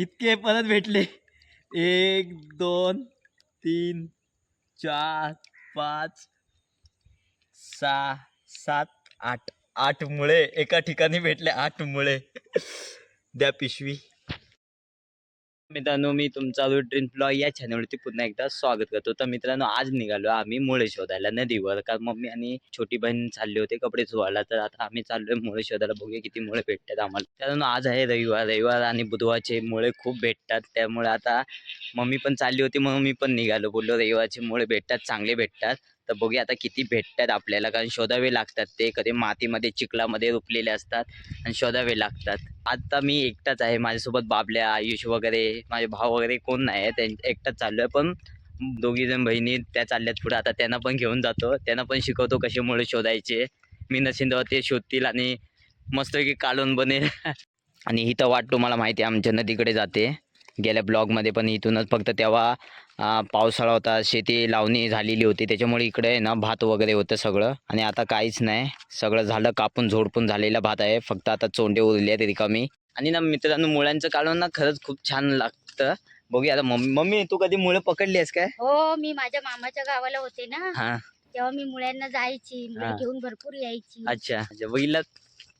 इतके परत भेटले. एक दोन तीन चार पाच सहा सात आठ. आठ मुळे एका ठिकाणी भेटले आठ मुळे द्या पिशवी. मित्रांनो मी तुमचा ड्रीम ब्लॉग या चॅनलवरती पुन्हा एकदा स्वागत करतो. तर मित्रांनो आज निघालो आम्ही मुळे शोधायला नदीवर. कारण मम्मी आणि छोटी बहीण चालली होते कपडे धुवायला. तर आता आम्ही चाललोय मुळे शोधायला. बघूया किती मुळे भेटतात आम्हाला. त्यानं आज आहे रविवार. रविवार आणि बुधवारचे मुळे खूप भेटतात. त्यामुळे आता मम्मी पण चालली होती म्हणून मी पण निघालो. बोललो रविवारचे मुळे भेटतात चांगले भेटतात. तर बघूया आता किती भेटतात आपल्याला. कारण शोधावे लागतात ते. कधी मातीमध्ये चिखलामध्ये रुपलेले असतात आणि शोधावे लागतात. आता मी एकटाच आहे. माझ्यासोबत बाबल्या आयुष वगैरे माझे भाऊ वगैरे कोण नाही आहे. त्यां एकटाच चाललो आहे पण दोघी जण बहिणी त्या चालल्यात पुढे. आता त्यांना पण घेऊन जातो. त्यांना पण शिकवतो कसे मुळे शोधायचे. मी नसेल ते शोधतील आणि मस्तपैकी काढून बनेल. आणि ही तर वाट तुम्हाला माहिती आहे. आमच्या नदीकडे जाते. गेल्या ब्लॉगमध्ये पण इथूनच. फक्त तेव्हा पावसाळा होता शेती लावणी झालेली होती त्याच्यामुळे इकडे ना भात वगैरे होतं सगळं. आणि आता काहीच नाही सगळं झालं कापून झोडपून झालेला भात आहे फक्त आता चोंडे उरले आहेत रिकामी. आणि ना मित्रांनो मुळ्यांचं काढून ना खरंच खूप छान लागतं. बघूया आता मम्मी मम्मी तू कधी मुळे पकडली आहेस काय? हो मी माझ्या मामाच्या गावाला होते ना. हा. तेव्हा मी मुलांना जायची हा. घेऊन भरपूर यायची. अच्छा बघितलं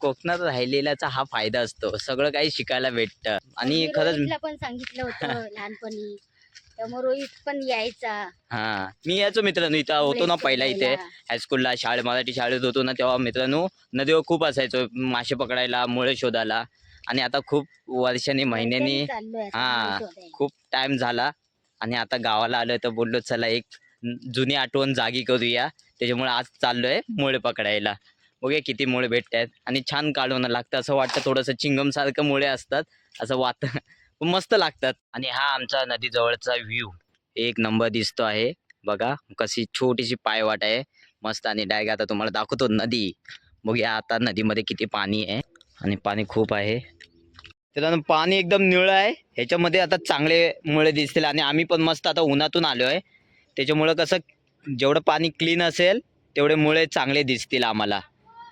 कोकणात राहिलेल्याचा हा फायदा असतो. सगळं काही शिकायला भेटतं. आणि मी खरंच रोहितला पण सांगितलं होतं लहानपणी. त्यामुळे रोहित पण यायचा. हा मी यायचो मित्रांनो इथं. होतो ना पहिला इथे. हायस्कूलला शाळे मराठी शाळेत होतो ना तेव्हा मित्रांनो नदीवर खूप असायचो मासे पकडायला मुळे शोधायला. आणि आता खूप वर्षांनी महिन्यांनी हा. खूप टाइम झाला. आणि आता गावाला आलोय तर बोललो चला एक जुनी आठवण जागी करूया. त्याच्यामुळे आज चाललोय मुळे पकडायला. बघूया किती मुळे भेटत आहेत आणि छान काढून लागतं. असं वाटतं थोडंसं चिंगम सारखं मुळे असतात. असं वात मस्त लागतात. आणि हा आमचा नदीजवळचा व्ह्यू एक नंबर दिसतो आहे. बघा कशी छोटीशी पायवाट आहे. मस्त आणि डायरेक्ट आता तुम्हाला दाखवतो नदी. बघूया आता नदीमध्ये किती पाणी आहे. आणि पाणी खूप आहे. त्याला पाणी एकदम निळं आहे. ह्याच्यामध्ये आता चांगले मुळे दिसतील. आणि आम्ही पण मस्त आता उन्हातून आलो आहे. त्याच्यामुळं कसं जेवढं पाणी क्लीन असेल तेवढे मुळे चांगले दिसतील आम्हाला.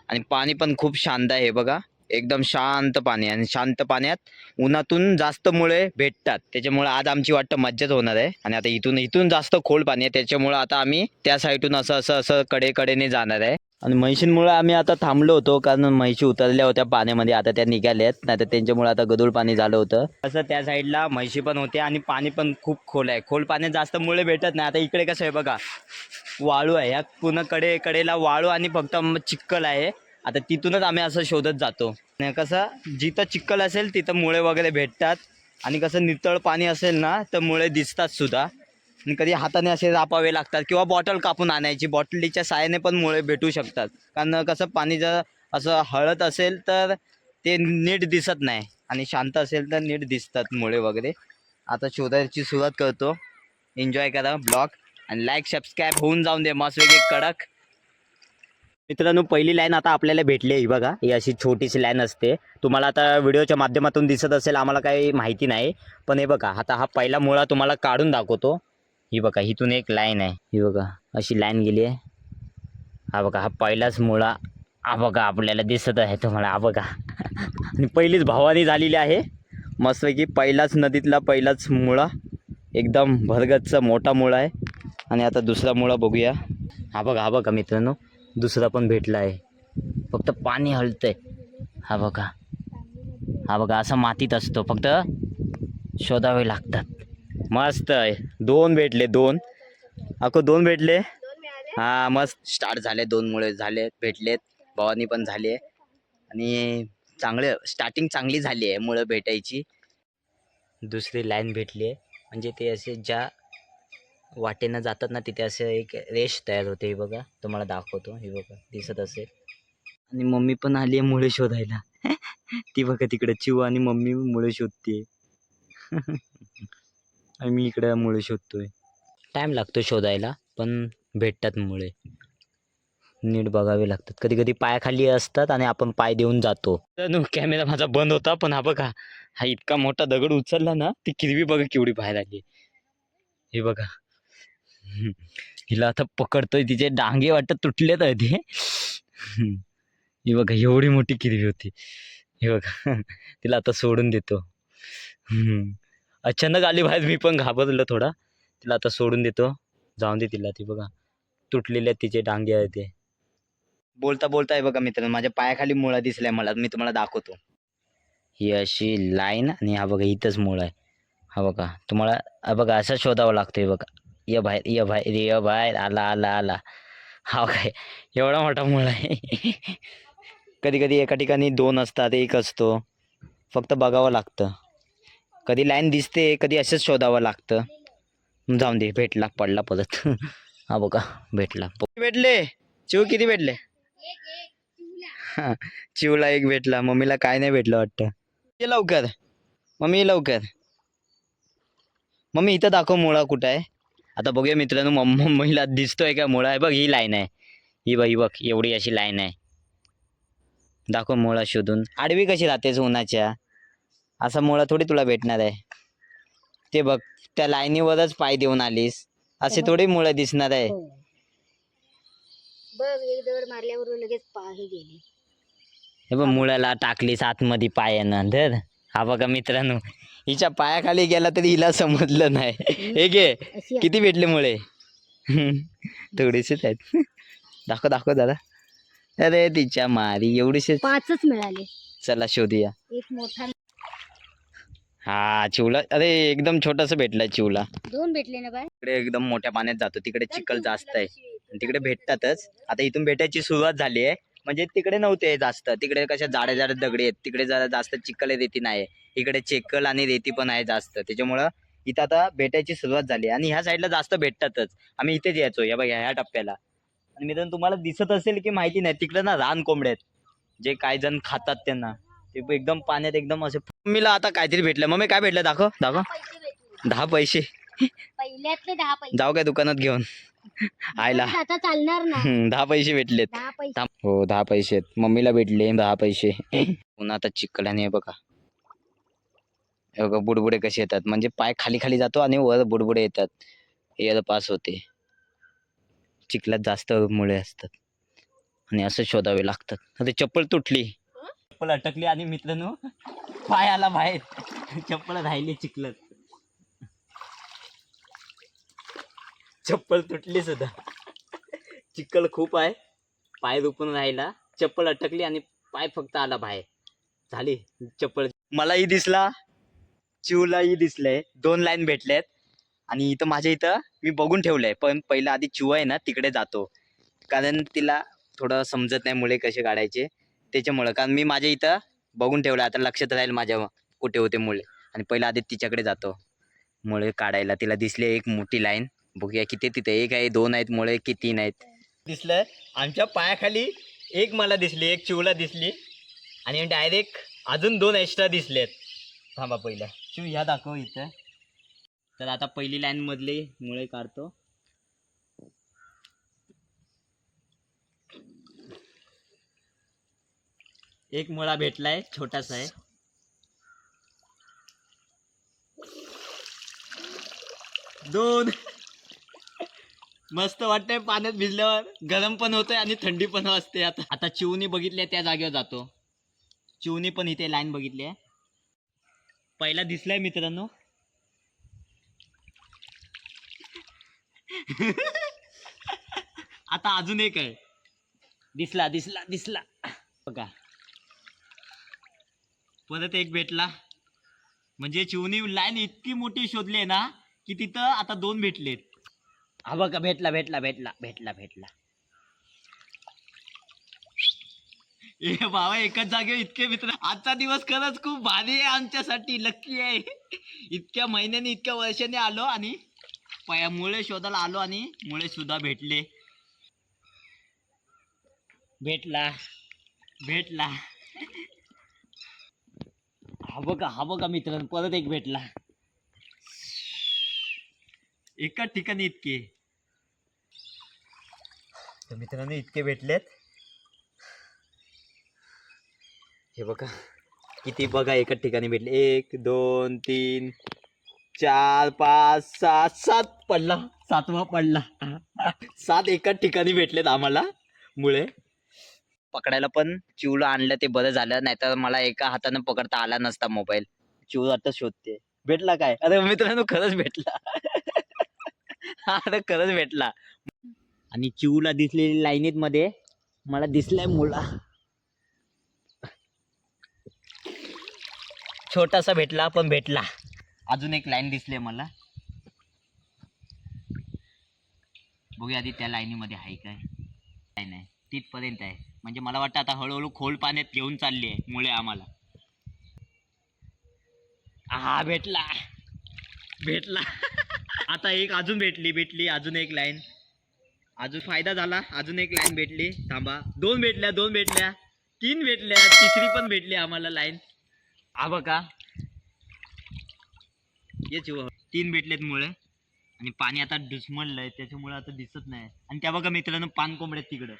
आणि पाणी पण खूप शांत आहे बघा. एकदम शांत पाणी आणि शांत पाण्यात उन्हातून जास्त मुळे भेटतात. त्याच्यामुळे आज आमची वाटतं मज्जाच होणार आहे. आणि आता इथून इथून जास्त खोल पाणी आहे. त्याच्यामुळं आता आम्ही त्या साईडून असं असं असं कडे कडेने जाणार आहे. आणि म्हैशींमुळे आम्ही आता थांबलो होतो कारण म्हैशी उतरल्या होत्या पाण्यामध्ये. आता त्या निघाल्यात नाही तर त्यांच्यामुळे आता गदूळ पाणी झालं होतं. असं त्या साईडला म्हैशी पण होते आणि पाणी पण खूप खोल आहे. खोल पाण्यात जास्त मुळे भेटत नाही. आता इकडे कसं आहे बघा. वाळू आहे. या पूर्णकडे कडेला वाळू आणि फक्त चिक्कल आहे. आता तिथूनच आम्ही असं शोधत जातो. कसं जिथं चिक्कल असेल तिथं मुळे वगैरे भेटतात. आणि कसं नितळ पाणी असेल ना तर मुळे दिसतात सुद्धा. आणि कधी हाताने असे रापावे लागतात किंवा बॉटल कापून आणायची. बॉटलीच्या साहाय्याने पण मुळे भेटू शकतात. कारण कसं पाणी जर असं हळद असेल तर ते नीट दिसत नाही. आणि शांत असेल तर नीट दिसतात मुळे वगैरे. आता शोधायची सुरुवात करतो. एन्जॉय करा ब्लॉग. आणि लाईक सबस्क्राईब होऊन जाऊन दे. मस्त वेगळी कडक. मित्रांनो पहिली लाईन आता आपल्याला भेटली आहे ही बघा. ही अशी छोटीशी लाईन असते. तुम्हाला आता व्हिडिओच्या माध्यमातून दिसत असेल आम्हाला काही माहिती नाही. पण हे बघा आता हा पहिला मुळा तुम्हाला काढून दाखवतो. ही बघा इथून एक लाईन आहे. ही बघा अशी लाईन गेली आहे. हा बघा हा पहिलाच मुळा. हा बघा आपल्याला दिसत आहे तुम्हाला. हा बघा. आणि पहिलीच भावानी झालेली आहे. मस्तपैकी पहिलाच नदीतला पहिलाच मुळा. एकदम भरगतचा मोठा मुळा आहे. आणि आता दुसरा मुळा बघूया. हा बघा हा बघा मित्रांनो. दुसरा पण भेटला आहे. फक्त पाणी हलतंय. हा बघा. हा बघा असा मातीत असतो. फक्त शोधावे लागतात. मस्त आहे. दोन भेटले दोन. अको दोन भेटले? हा मस्त. स्टार्ट झाले दोन मुळे. झाले भेटलेत. भवानी पण झाली आणि चांगले स्टार्टिंग चांगली झाली आहे मुळं भेटायची. दुसरी लाईन भेटली आहे. म्हणजे ते असे ज्या वाटेनं जातात ना तिथे असं एक रेश तयार होते हे बघा. तुम्हाला दाखवतो हे बघा. दिसत असेल. आणि मम्मी पण आली आहे मुळे शोधायला. ती बघा तिकडे चिव आणि मम्मी मुळे शोधते आणि मी इकडे मुळे शोधतोय. टाईम लागतो शोधायला पण भेटतात मुळे. नीट बघावे लागतात. कधी कधी पायाखाली असतात आणि आपण पाय देऊन जातो. कॅमेरा माझा बंद होता पण हा बघा हा इतका मोठा दगड उचलला ना ती किरवी बघा केवढी बाहेर आली हे बघा. हिला आता पकडतोय तिचे डांगे वाटत तुटलेत आहे ते. ही बघा एवढी मोठी किरवी होती. हे बघा तिला आता सोडून देतो. अचानक आली बाहेर मी पण घाबरलो थोडा. तिला आता सोडून देतो. जाऊन दे तिला ती बघा. तुटलेले आहेत तिचे डांगे आहे ते. बोलता बोलता आहे बघा मित्रांनो माझ्या पायाखाली मुळा दिसलाय मला. मी तुम्हाला दाखवतो. ही अशी लाईन आणि हा बघा इथंच मुळ आहे. हा बघा तुम्हाला बघा असं शोधावं लागतं बघा. ये बाहेर ये बाहेर ये बाहेर आला आला आला हा काय? एवढा मोठा मुळ आहे. कधी कधी एका ठिकाणी दोन असतात एक असतो. फक्त बघावं लागतं. कधी लाईन दिसते कधी असंच शोधावं लागतं. जाऊन दे भेटला पडला परत. हा बघा भेटला. भेटले. चिव किती भेटले? हा, चिवला एक भेटला मम्मीला काय नाही भेटलं वाटतं. ये लवकर. मम्मी लवकर. मम्मी इथं दाखव मुळा कुठं आहे. आता बघूया मित्रांनो मम्म मम्मीला दिसतोय का मुळा? आहे बघ ही लाईन आहे. ही बघ ही बघ एवढी अशी लाईन आहे. दाखव मुळा शोधून. आडवी कशी राहतेस उन्हाच्या? असा मुळा थोडी तुला भेटणार आहे. ते बघ त्या लाईनीवरच पाय देऊन आलीस. असे थोडी मुळं दिसणार आहे. हो. बघ एक दगड मारल्यावर लगेच पाही गेली. हे बघ मुळाला टाकलीस आतमध्ये पायानं. धर. हा बघा मित्रांनो हिच्या पायाखाली गेला तरी हिला समजलं नाही. हे घे किती भेटले मुळे? थोडेसेच आहेत. दाखव दाखव दादा अरे तिच्या मारी एवढीशेच पाचच मिळाले. चला शोधूया. एक मोठा हा चिवला अरे एकदम छोटासा भेटलाय चिवला. दोन भेटले ना बाय? तिकडे एकदम मोठ्या पाण्यात जातो तिकडे चिखल जास्त आहे. तिकडे भेटतातच. आता इथून भेटायची सुरुवात झाली आहे. म्हणजे तिकडे नव्हते जास्त. तिकडे कशा जाड्या जाड्या दगडी आहेत तिकडे जरा जास्त चिखल रेती नाही इकडे चिखल आणि रेती पण आहे जास्त. त्याच्यामुळं इथं आता भेटायची सुरुवात झाली. आणि ह्या साईडला जास्त भेटतातच. आम्ही इथेच यायचो या बघा ह्या टप्प्याला. आणि मित्रांनो तुम्हाला दिसत असेल की माहिती नाही तिकडे ना रान कोंबडे आहेत. जे काही जण खातात त्यांना. ते एकदम पाण्यात एकदम असे मम्मीला आता काहीतरी भेटलं. मम्मी काय भेटलं? दाखव दाखव. दहा पैसे. जाऊ काय दुकानात घेऊन. आयला. आता चालणार ना. हम्म, दहा पैसे भेटलेत. दहा पैसे. थांब. हो दहा पैसे आहेत. मम्मीला भेटले दहा पैसे. पुन्हा आता चिखलाने हे बघा. हे बघा बुडबुडे कसे येतात. म्हणजे पाय खाली खाली जातो आणि वर बुडबुडे येतात. एअर पास होते. चिखलात जास्त मुळे असतात. आणि असं शोधावे लागतात. आता चप्पल तुटली. चप्पल अटकली आणि मित्रांनो पाय आला बाहेर. चप्पल राहिली चिखलात. चप्पल तुटली सुद्धा. चिखल खूप आहे. पाय दुखून राहिला. चप्पल अटकली आणि पाय फक्त आला बाहेर. झाली चप्पल. मलाही दिसला. चिवलाही दिसलंय दोन लाईन भेटलेत. आणि इथं माझ्या इथं मी बघून ठेवलंय. पण पहिला आधी चिव आहे ना तिकडे जातो. कारण तिला थोडं समजत नाही मुळे कसे काढायचे. त्याच्यामुळं. कारण मी माझ्या इथं बघून ठेवलं आता लक्षात राहील माझ्या कुठे होते मुळे. आणि पहिला आधी तिच्याकडे जातो. मुळे काढायला तिला दिसली एक मोठी लाईन. बघूया किती तिथे एक आहे दोन आहेत मुळे की तीन आहेत. दिसलं. आमच्या पायाखाली एक मला दिसली एक चिवला दिसली. आणि डायरेक्ट अजून दोन एक्स्ट्रा दिसलेत. थांबा पहिला. शिव ह्या दाखव इथं. तर आता पहिली लाईन मधली मुळे काढतो. एक मुळा भेटलाय छोटासा आहे. दोन. मस्त वाटतंय पाण्यात भिजल्यावर. गरम पण होतंय आणि थंडी पण वाजते आता. आता चिवणी बघितली त्या जागेवर जातो. चिवणी पण इथे लाईन बघितली आहे. पहिला दिसलाय मित्रांनो. आता अजून एक आहे. दिसला दिसला दिसला. बघा. परत एक भेटला. म्हणजे चिवणी लाईन इतकी मोठी शोधली आहे ना की तिथं आता दोन भेटलेत. हा बघा भेटला भेटला भेटला भेटला भेटला. ए बाबा एकाच जागेवर इतके मित्र. आजचा दिवस खरंच खूप भारी आहे आमच्यासाठी लक्की आहे. इतक्या महिन्याने इतक्या वर्षाने आलो आणि पया मुळे शोधायला आलो आणि मुळे सुद्धा भेटले. भेटला. भेटला. हा बघा हा बघा मित्रांनो परत एक भेटला. एकाच ठिकाणी इतके. तर मित्रांनो इतके भेटलेत. हे बघा किती बघा एकाच ठिकाणी भेटले. एक दोन तीन चार पाच सात सात पडला. सातवा पडला. सात एकाच ठिकाणी भेटलेत आम्हाला मुळे. पकडायला पण चिवलं आणलं ते बरं झालं नाहीतर मला एका हातानं पकडता आला नसता मोबाईल. चिव आता शोधते. भेटला काय? अरे मित्रांनो खरंच भेटला. हा अरे खरंच भेटला. आणि चिवला दिसलेली लाईनीत मध्ये. मला दिसलाय मुला. छोटासा भेटला पण भेटला. अजून एक लाईन दिसली मला. बघूया आधी त्या लाईनीमध्ये आहे काय. काय नाही. तिथपर्यंत आहे. म्हणजे मला वाटतं आता हळूहळू खोल पाण्यात घेऊन चालली आहे मुळे आम्हाला. हा भेटला. भेटला. आता एक अजून भेटली भेटली. अजून एक लाईन अजून फायदा झाला. अजून एक लाईन भेटली. थांबा. दोन भेटल्या दोन भेटल्या. तीन भेटल्या. तिसरी पण भेटली आम्हाला लाईन हा बघा. येच तीन भेटलेत मुळे. आणि पाणी आता डुसमडलंय. त्याच्यामुळे आता दिसत नाही. आणि त्या बघा मित्रांनो पान कोंबड्यात तिकडं.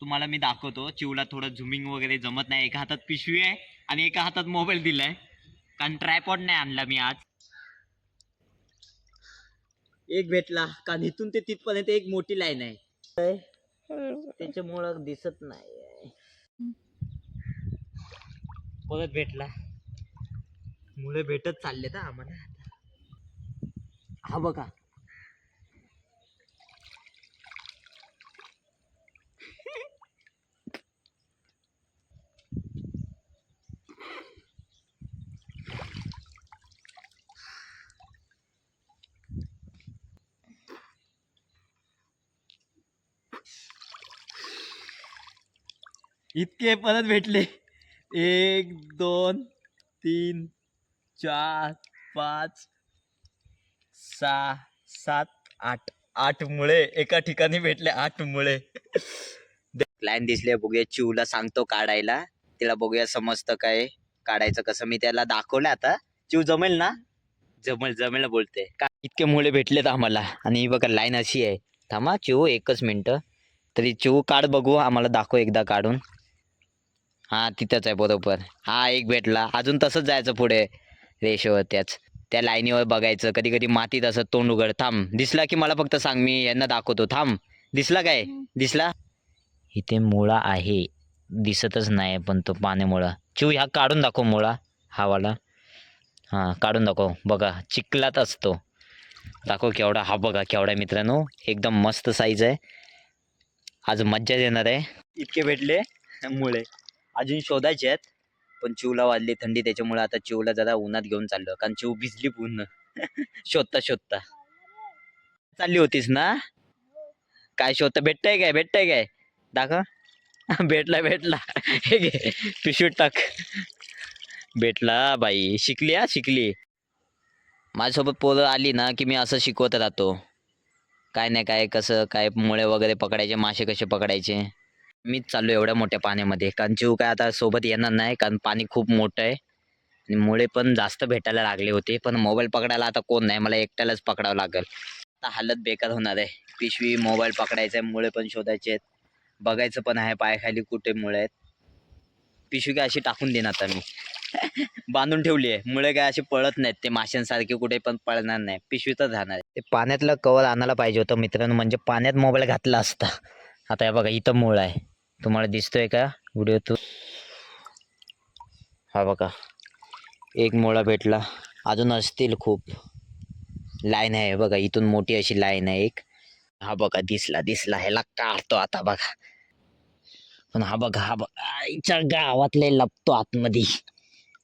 तुम्हाला मी दाखवतो. चिवला थोडं झुमिंग वगैरे जमत नाही. एका हातात पिशवी आहे आणि एका हातात मोबाईल दिलाय. कारण ट्रायपॉड नाही आणला मी आज. एक भेटला कारण इथून ते तिथपर्यंत एक मोठी लाईन आहे. त्याच्यामुळं दिसत नाही. परत भेटला. मुळे भेटत चालले तर आम्हाला. हा बघा. इतके परत भेटले. एक दोन तीन चार पाच सहा सात आठ. आठ मुळे. एका ठिकाणी भेटले आठ मुळे. लाईन दिसले बघूया. चिवला सांगतो काढायला. तिला बघूया समजतं काय काढायचं कसं. मी त्याला दाखवलं आता. चिव जमेल ना? जमेल जमेल बोलते. का इतके मुळे भेटलेत आम्हाला. आणि ही बघा लाईन अशी आहे. थांबा चिव एकच मिनटं. तरी चिव काढ बघू. आम्हाला दाखव एकदा काढून. हा तिथंच आहे बरोबर. हा एक भेटला. अजून तसंच जायचं पुढे. रेषेवर त्याच. त्या लाईनीवर बघायचं. कधी कधी मातीत असं तोंड उघड. थांब. दिसला की मला फक्त सांग. मी यांना दाखवतो. थांब. दिसला काय? दिसला? इथे मुळा आहे. दिसतच नाही पण तो पाण्यामुळा चिव ह्या काढून दाखव मुळा. हा वाला. हां काढून दाखव. बघा. चिखलात असतो. दाखव केवढा. हा बघा केवढा आहे मित्रांनो. एकदम मस्त साईज आहे. आज मज्जा येणार आहे. इतके भेटले मुळे. अजून शोधायचे आहेत. पण चिवला वाजली थंडी त्याच्यामुळे आता चिवला जरा उन्हात घेऊन चाललो. कारण चिव भिजली पूर्ण. शोधता शोधता. चालली होतीस ना? काय शोधता? भेटतंय काय? भेटतंय काय? दाखव. भेटला भेटला. हे घे. टाक. भेटला बाई. शिकली हा? शिकली. माझ्यासोबत पोरं आली ना की मी असं शिकवत राहतो. काय नाही काय कसं काय मुळे वगैरे पकडायचे मासे कसे पकडायचे? मीच चाललो एवढ्या मोठ्या पाण्यामध्ये. कारण जीव काय आता सोबत येणार नाही कारण पाणी खूप मोठं आहे. आणि मुळे पण जास्त भेटायला लागले होते पण मोबाईल पकडायला आता कोण नाही. मला एकट्यालाच पकडावं लागेल. आता हालत बेकार होणार आहे. पिशवी मोबाईल पकडायचा आहे मुळे पण शोधायचे आहेत. बघायचं पण आहे पायाखाली कुठे मुळे आहेत. पिशवी काय अशी टाकून देईन आता मी? बांधून ठेवली आहे. मुळे काय अशी पळत नाहीत ते. माशांसारखे कुठे पण पळणार नाही. पिशवीतच राहणार ते पाण्यातलं कवर आणायला पाहिजे होतं मित्रांनो. म्हणजे पाण्यात मोबाईल घातला असता. आता हे बघा इथं मुळ आहे. तुम्हाला दिसतोय का? व्हिडिओ तू. हा बघा. एक मुळा भेटला. अजून असतील खूप. लाईन आहे बघा इथून मोठी अशी लाईन आहे एक. हा बघा दिसला दिसला ह्याला काढतो आता बघा. पण हा बघा हा बघा आईच्या गावातले लपतो आतमध्ये.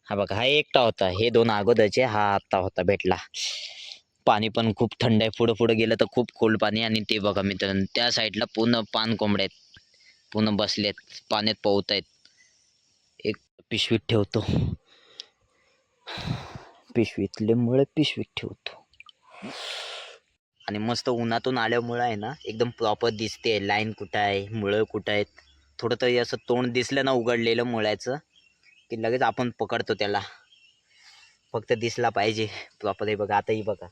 हा बघा हा एकटा होता. हे दोन अगोदरचे हा आता होता भेटला. पाणी पण खूप थंड आहे. पुढं पुढं गेलं तर खूप कोल्ड पाणी आणि ते बघा मित्रांनो त्या साईडला पूर्ण पान कोंबड्या आहेत. पुन्हा बसलेत पाण्यात पोहत आहेत एक पिशवीत ठेवतो. पिशवीतले मुळे पिशवीत ठेवतो. आणि मस्त उन्हातून आल्यामुळं आहे ना एकदम प्रॉपर दिसते लाईन कुठं आहे मुळं कुठं आहेत थोडं तरी असं तोंड दिसलं ना उघडलेलं मुळ्याचं की लगेच आपण पकडतो त्याला. फक्त दिसला पाहिजे. प्रॉपर हे बघा आताही बघा.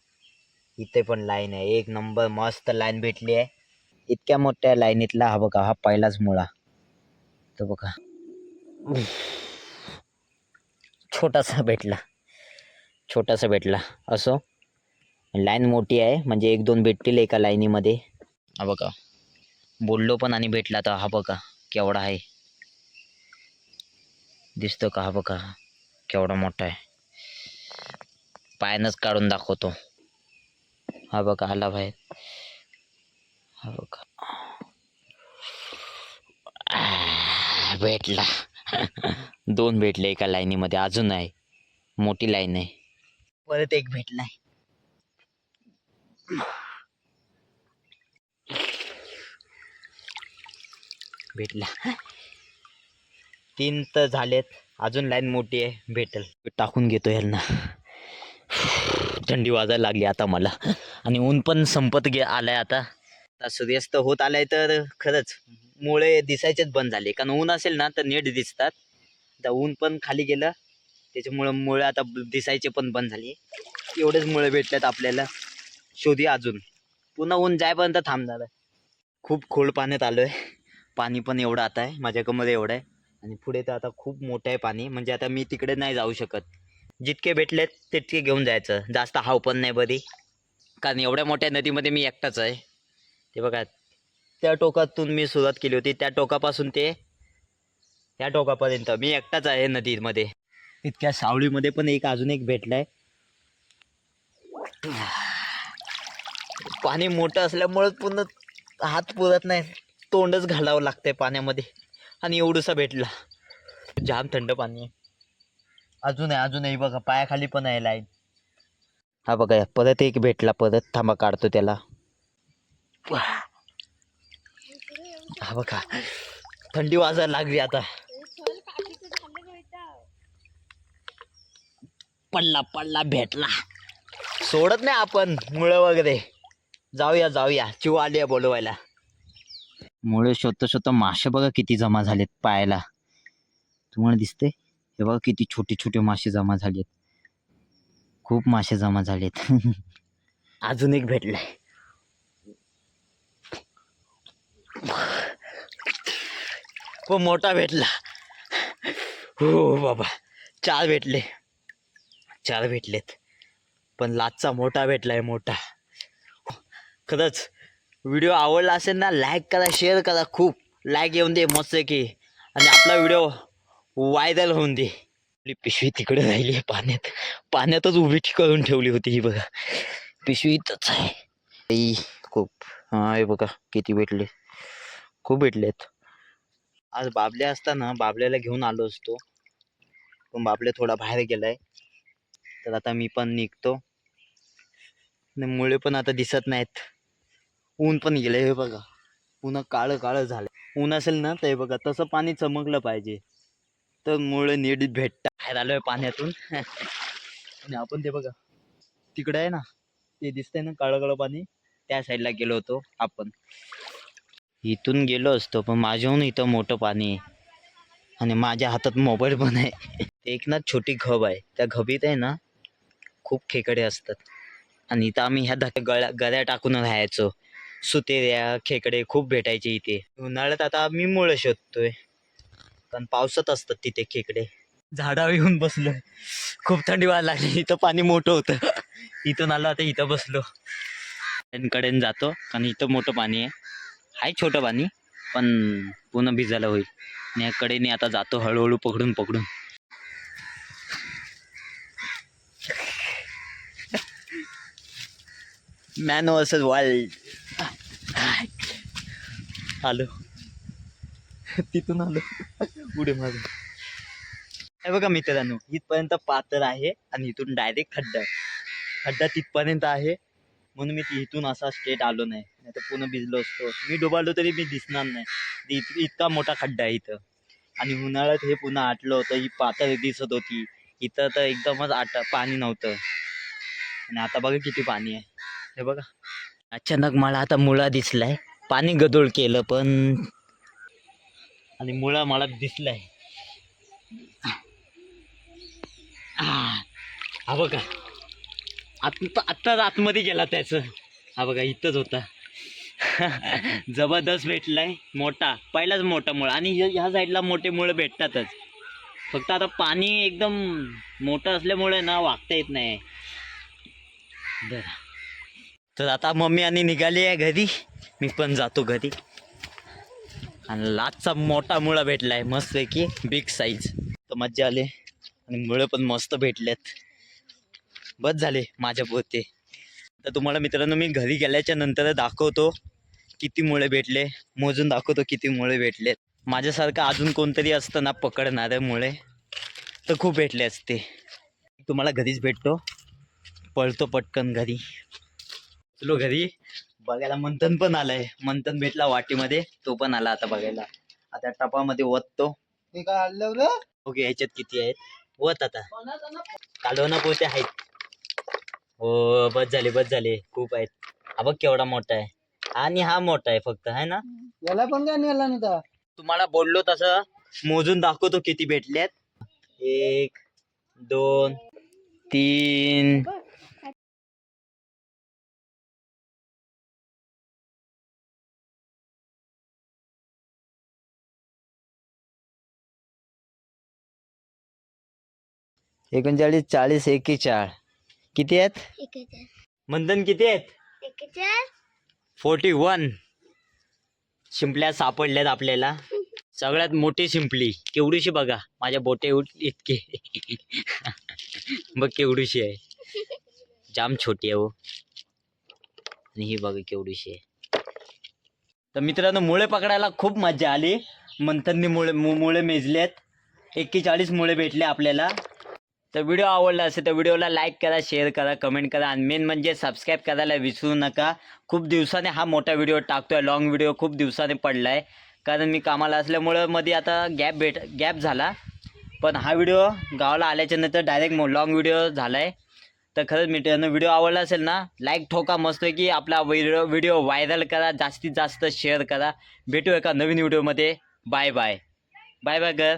इथे पण लाईन आहे. एक नंबर मस्त लाईन भेटली आहे. इतक्या मोठ्या लाईनीतला हा बघा हा पहिलाच मुळा. तो बघा. छोटासा भेटला. छोटासा भेटला. असो. लाईन मोठी आहे. म्हणजे एक दोन भेटतील एका लाईनीमध्ये. हा बघा. बोललो पण आणि भेटला तर हा बघा केवढा आहे. दिसतो का हा बघा केवढा मोठा आहे. पायानंच काढून दाखवतो. हा बघा आला बाहेर. हा बघा आ, भेटला दोन भेटले एका लाईनीमध्ये अजून आहे मोठी लाईन आहे परत एक भेटलाय भेटला तीन तर झालेत अजून लाईन मोठी आहे भेटल टाकून घेतो यांना थंडी वाजायला लागली आता मला आणि ऊन पण संपत गे आलाय आता आता सूर्यास्त होत आलाय तर खरंच मुळे दिसायचेच बंद झाले. कारण ऊन असेल ना तर नीट दिसतात. आता ऊन पण खाली गेलं. त्याच्यामुळं मुळे आता दिसायचे पण बंद झाले. एवढेच मुळे भेटल्यात आपल्याला. शोधी अजून. पुन्हा ऊन जायपर्यंत थांबणार आहे. खूप खोल पाण्यात आलो आहे पाणी पण एवढं आता आहे. माझ्या कमरे एवढं आहे. आणि पुढे तर आता खूप मोठं आहे पाणी. म्हणजे आता मी तिकडे नाही जाऊ शकत. जितके भेटलेत तितके घेऊन जायचं. जास्त हाव पण नाही बरी. कारण एवढ्या मोठ्या नदीमध्ये मी एकटाच आहे. ते बघा त्या टोकातून मी सुरुवात केली होती. त्या टोकापासून ते त्या टोकापर्यंत. मी एकटाच आहे नदीमध्ये. इतक्या सावळीमध्ये पण एक अजून एक भेटलाय. पाणी मोठं असल्यामुळं पूर्ण हात पुरत नाही. तोंडच घालावं लागतंय पाण्यामध्ये. आणि एवढंसा भेटला. जाम थंड पाणी आहे. अजून आहे अजूनही बघा पायाखाली पण आहे लाईन. हा बघा परत एक भेटला. परत थांबा काढतो त्याला. हा बघा. थंडी वाजायला लागली आता. पडला पडला भेटला. सोडत नाही आपण मुळं वगैरे. जाऊया जाऊया. चिव आली बोलवायला. मुळे शोधता शोधता मासे बघा किती जमा झालेत पायाला. तुम्हाला दिसते हे बघा किती छोटे छोटे मासे जमा झालेत. खूप मासे जमा झालेत. अजून एक भेटलाय. हो मोठा भेटला. हो बाबा. चार भेटले. चार भेटलेत. पण लाचचा मोठा भेटलाय मोठा. खरंच व्हिडिओ आवडला असेल ना लाईक करा शेअर करा खूप. लाईक येऊन दे मस्त की आणि आपला व्हिडिओ व्हायरल होऊन दे. आपली पिशवी तिकडे राहिली आहे पाण्यात. पाण्यातच उभी करून ठेवली होती ही बघा. पिशवी इथंच आहे. खूप. हा हे बघा किती भेटले. खूप भेटलेत. आज बाबल्या असताना बाबल्याला घेऊन आलो असतो. पण बाबल्या थोडा बाहेर गेलाय. तर आता मी पण निघतो. मुळे पण आता दिसत नाहीत. ऊन पण गेलं हे बघा. पुन्हा काळं काळं झालं ऊन असेल ना तर हे बघा तसं पाणी चमकलं पाहिजे. तर मुळे नीट भेटतात बाहेर आलोय पाण्यातून. आणि आपण ते बघा तिकडे आहे ना ते दिसतंय ना काळं काळं पाणी. त्या साईडला गेलो होतो आपण. इथून गेलो असतो पण माझ्याहून इथं मोठं पाणी आहे. आणि माझ्या हातात मोबाईल पण आहे. ते एक ना छोटी घब आहे. त्या घबीत आहे ना खूप खेकडे असतात. आणि इथं आम्ही ह्या धक्या गळ्या गळ्या टाकून राहायचो. सुतेऱ्या खेकडे खूप भेटायचे इथे. उन्हाळ्यात आता आम्ही मुळं शोधतोय. कारण पावसात असतात तिथे खेकडे. झाडावर येऊन बसलो. खूप थंडी व्हायला लागली. इथं पाणी मोठं होतं. इथून आलो आता इथं बसलो. कडेन जातो कारण इथं मोठं पाणी आहे. आहे छोटं पाणी पण पूर्ण भिजायला होईल. आणि या कडेने आता जातो हळूहळू पकडून पकडून. मॅन वर्सेस वाईल्ड आलो. तिथून आलो. पुढे मारून हे बघा मित्रांनो इथपर्यंत पात्र आहे आणि इथून डायरेक्ट खड्डा आहे. खड्डा तिथपर्यंत आहे. म्हणून मी इथून असा स्टेट आलो नाही. नाही तर पूर्ण भिजलो असतो. मी डुबालो तरी मी दिसणार नाही. इत इतका मोठा खड्डा आहे इथं. आणि उन्हाळ्यात हे पुन्हा आटलं होतं. ही पातळ दिसत होती. इथं तर एकदमच आट पाणी नव्हतं. आणि आता बघा किती पाणी आहे. हे बघा. अचानक मला आता मुळा दिसलाय. पाणी गदोळ केलं पण आणि मुळा मला दिसलाय. हा बघा. आत आत्ताच आतमध्ये गेला त्याचं. हा बघा इथंच होता. जबरदस्त भेटलाय मोठा. पहिलाच मोठा मुळ. आणि ह्या- साईडला मोठे मुळं भेटतातच. फक्त आता पाणी एकदम मोठं असल्यामुळे ना वागता येत नाही. बरं. तर आता मम्मी आणि निघाली आहे घरी. मी पण जातो घरी. आणि लाचचा मोठा मुळा भेटलाय मस्त आहे की बिग साईज तर मज्जा आली. आणि मुळं पण मस्त भेटल्यात. बस झाले माझ्या पोते. तर तुम्हाला मित्रांनो मी घरी गेल्याच्यानंतर दाखवतो किती मुळे भेटले मोजून दाखवतो किती मुळे भेटले. माझ्यासारखं अजून कोणतरी असतं ना पकडणारे मुळे तर खूप भेटले असते. तुम्हाला घरीच भेटतो. पळतो पटकन घरी. चलो घरी. बघायला मंथन पण आलाय. मंथन भेटला वाटीमध्ये तो पण आला आता बघायला. आता टपामध्ये ओततो ते. काय आणलं रे ओके ह्याच्यात किती आहेत? वत आता. कालवणा पोते आहेत. हो बस झाले बस झाले. खूप आहेत. हा बघ केवढा मोठा आहे. आणि हा मोठा आहे फक्त आहे ना? याला पण काय नेला नाही का तुम्हाला बोललो तसं. मोजून दाखवतो किती भेटलेत एक दोन तीन. एकोणचाळीस चाळीस एकेचाळ किती आहेत? मंथन किती आहेत? Forty one. शिंपल्या सापडल्यात आपल्याला. सगळ्यात मोठी शिंपली. केवढीशी बघा. माझ्या बोटे इतके. बघ केवढीशी आहे. जाम छोटी आहे हो. आणि ही बघा केवढीशी आहे. तर मित्रांनो मुळे पकडायला खूप मजा आली. मंथननी मुळे मुळे मेजलेत. एक्केचाळीस मुळे भेटले आपल्याला. तर व्हिडिओ आवडला असेल तर व्हिडिओला लाईक करा शेअर करा कमेंट करा आणि मेन म्हणजे सबस्क्राईब करायला विसरू नका. खूप दिवसाने हा मोठा व्हिडिओ टाकतोय लाँग व्हिडिओ खूप दिवसाने पडला आहे कारण मी कामाला असल्यामुळं मध्ये आता गॅप भेट गॅप झाला. पण हा व्हिडिओ गावाला आल्याच्यानंतर डायरेक्ट लाँग व्हिडिओ झाला आहे तर खरंच मित्रांनो व्हिडिओ आवडला असेल ना लाईक ठोका मस्त की आपला व्हिडिओ व्हिडिओ व्हायरल करा जास्तीत जास्त शेअर करा. भेटू एका नवीन व्हिडिओमध्ये बाय बाय बाय बाय गर